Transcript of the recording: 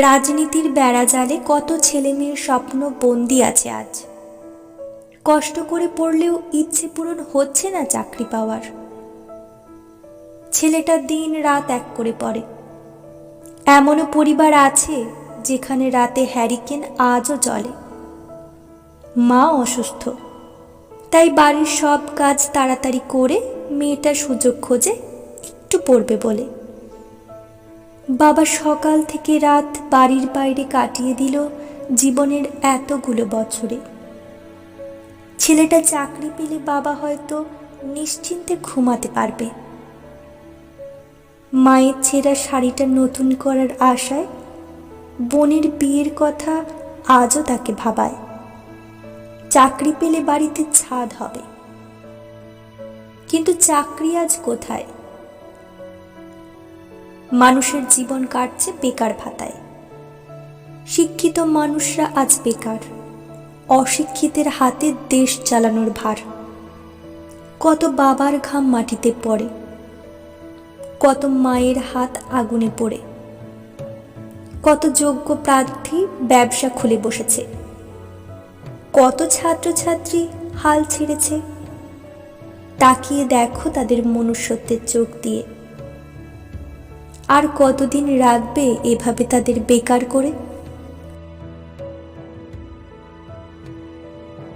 রাজনীতির বেড়াজালে কত ছেলে মেয়ের স্বপ্ন বন্দি আছে আজ। কষ্ট করে পড়লেও ইচ্ছে পূরণ হচ্ছে না চাকরি পাওয়ার। ছেলেটা দিন রাত এক করে পড়ে। এমনও পরিবার আছে যেখানে রাতে হ্যারিকেন আজও চলে মা অসুস্থ, তাই বাড়ির সব কাজ তাড়াতাড়ি করে মেয়েটা সুযোগ খোঁজে একটু পড়বে বলে। বাবা সকাল থেকে রাত বাড়ির বাইরে কাটিয়ে দিল জীবনের এতগুলো বছরে। ছেলেটা চাকরি পেলে বাবা হয়তো নিশ্চিন্তে ঘুমাতে পারবে। মায়ের ছেঁড়া শাড়িটা নতুন করার আশায় বোনের বিয়ের কথা আজও তাকে ভাবায়। চাকরি পেলে বাড়িতে ছাদ হবে। কিন্তু চাকরি আজ কোথায়? মানুষের জীবন কাটছে বেকার ভাতায়। শিক্ষিত মানুষরা আজ বেকার। অশিক্ষিতের হাতে দেশ চালানোর ভার। কত বাবার ঘাম মাটিতে পড়ে। কত মায়ের হাত আগুনে পড়ে। কত যোগ্য প্রার্থী ব্যবসা খুলে বসেছে। কত ছাত্রছাত্রী হাল ছেড়েছে। তাকিয়ে দেখো তাদের মনুষ্যত্বের চোখ দিয়ে। আর কতদিন রাখবে এভাবে তাদের বেকার করে?